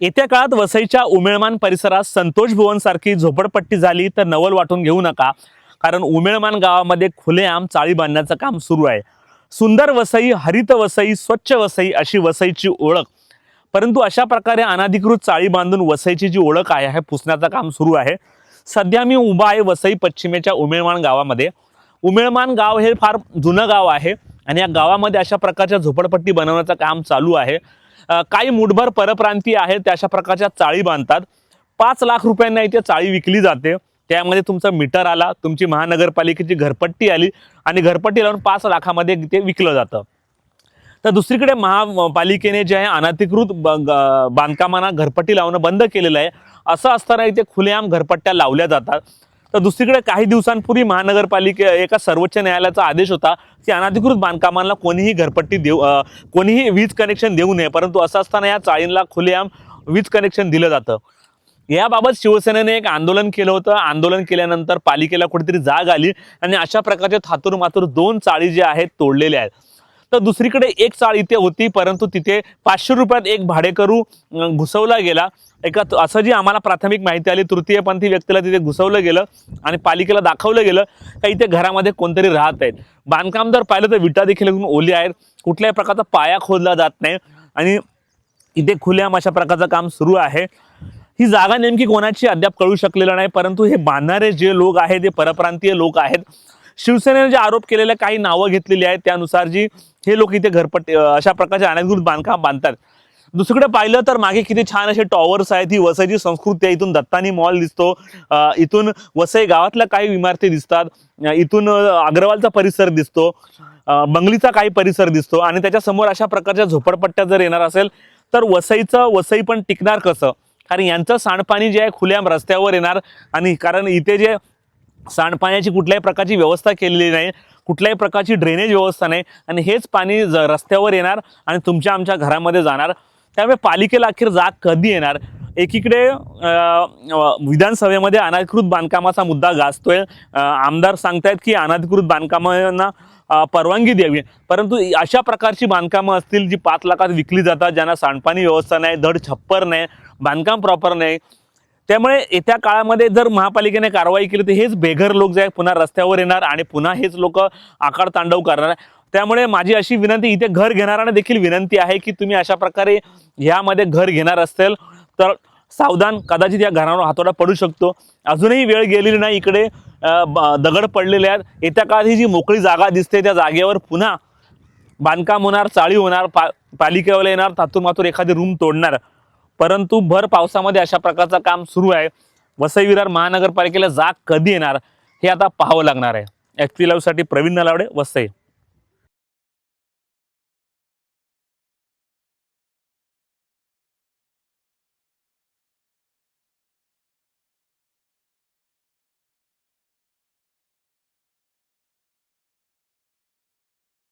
येत्या काळात वसईच्या उमेळमान परिसरात संतोष भुवन सारखी झोपडपट्टी झाली तर नवल वाटून घेऊ नका. कारण उमेळमान गावामध्ये खुलेआम चाळी बांधण्याचं काम सुरू आहे. सुंदर वसई हरित वसई स्वच्छ वसई अशी वसईची ओळख. परंतु अशा प्रकारे अनाधिकृत चाळी बांधून वसईची जी ओळख आहे हे पुसण्याचं काम सुरू आहे. सध्या मी उभा आहे वसई पश्चिमेच्या उमेळमान गावामध्ये. उमेळमान गाव हे फार जुनं गाव आहे आणि या गावामध्ये अशा प्रकारच्या झोपडपट्टी बनवण्याचं काम चालू आहे. काही मुठभर परप्रांती आहेत त्या अशा प्रकारच्या चाळी बांधतात. पाच लाख रुपयांना इथे चाळी विकली जाते. त्यामध्ये तुमचा मीटर आला तुमची महानगरपालिकेची घरपट्टी आली आणि घरपट्टी लावून पाच लाखामध्ये ते विकलं जातं. तर दुसरीकडे महापालिकेने जे आहे अनाधिकृत ब- बांधकामांना घरपट्टी लावणं बंद केलेलं आहे. असं असताना इथे खुलेआम घरपट्ट्या लावल्या जातात. तर दुसरीकडे काही दिवसांपूर्वी महानगरपालिके एका सर्वोच्च न्यायालयाचा आदेश होता की अनधिकृत बांधकामांना कोणीही घरपट्टी देऊ कोणीही वीज कनेक्शन देऊ नये परंतु असं असताना या चाळींना खुलेआम वीज कनेक्शन दिलं जातं. याबाबत शिवसेनेने एक आंदोलन केलं होतं. आंदोलन केल्यानंतर पालिकेला कुठेतरी जाग आली आणि अशा प्रकारचे थातूर मातूर दोन चाळी जे आहेत तोडलेले आहेत. तर दुसरीकडे एक चाळ इथे होती परंतु तिथे पाचशे रुपयात एक भाडेकरू घुसवला गेला. एका असं जी आम्हाला प्राथमिक माहिती आली तृतीयपंथी व्यक्तीला तिथे घुसवलं गेलं आणि पालिकेला दाखवलं गेलं का इथे घरामध्ये कोणतरी राहत आहेत. बांधकाम जर पाहिलं तर विटा देखील ओली आहेत. कुठल्याही प्रकारचा पाया खोदला जात नाही आणि इथे खुल्याम अशा प्रकारचं काम सुरू आहे. ही जागा नेमकी कोणाची अद्याप कळू शकलेलं नाही परंतु हे बांधणारे जे लोक आहेत ते परप्रांतीय लोक आहेत शिवसेनेने जे आरोप केलेले काही नावं घेतलेली आहेत त्यानुसार जी हे लोक इथे घरपट्टी अशा प्रकारचे अनधिकृत बांधकाम बांधतात. दुसरीकडे पाहिलं तर मागे किती छान असे टॉवर्स आहेत ही वसईची संस्कृती आहे. इथून दत्तानी मॉल दिसतो इथून वसई गावातल्या काही इमारती दिसतात इथून अग्रवालचा परिसर दिसतो बंगलीचा काही परिसर दिसतो आणि त्याच्यासमोर अशा प्रकारच्या झोपडपट्ट्या जर येणार असेल तर वसईचं वसई पण टिकणार कसं? कारण यांचं सांडपाणी जे आहे खुल्याम रस्त्यावर येणार आणि कारण इथे जे सांडपाण्याची कुठल्याही प्रकारची व्यवस्था केलेली नाही कुठल्याही प्रकारची ड्रेनेज व्यवस्था नाही आणि हेच पाणी ज रस्त्यावर येणार आणि तुमच्या आमच्या घरामध्ये जाणार. त्यामुळे पालिकेला अखेर जाग कधी येणार? एकीकडे विधानसभेमध्ये अनधिकृत बांधकामाचा मुद्दा गाजतोय. आमदार सांगतायत की अनधिकृत बांधकामांना परवानगी द्यावी. परंतु अशा प्रकारची बांधकामं असतील जी पाच लाखात विकली जातात ज्यांना सांडपाणी व्यवस्था नाही धड छप्पर नाही बांधकाम प्रॉपर नाही त्यामुळे येत्या काळामध्ये जर महापालिकेने कारवाई केली तर हेच बेघर लोक जे आहे पुन्हा रस्त्यावर येणार आणि पुन्हा हेच लोक आकार तांडव करणार. त्यामुळे माझी अशी विनंती इथे घर घेणाऱ्यांना देखील विनंती आहे की तुम्ही अशा प्रकारे ह्यामध्ये घर घेणार असेल तर सावधान कदाचित या घरावर हातोडा पडू शकतो. अजूनही वेळ गेलेली नाही इकडे ब- दगड पडलेले आहेत. येत्या काळात ही जी मोकळी जागा दिसते त्या जागेवर पुन्हा बांधकाम होणार चाळी होणार पा पालिकेवाले येणार तातून मातूर एखादी रूम तोडणार. परंतु भर पावसामध्ये अशा प्रकारचं काम सुरू आहे. वसई विरार महानगरपालिकेला जाग कधी येणार हे आता पाहावं लागणार आहे. एच पी लाईव्हसाठी प्रवीण नलावडे वसई.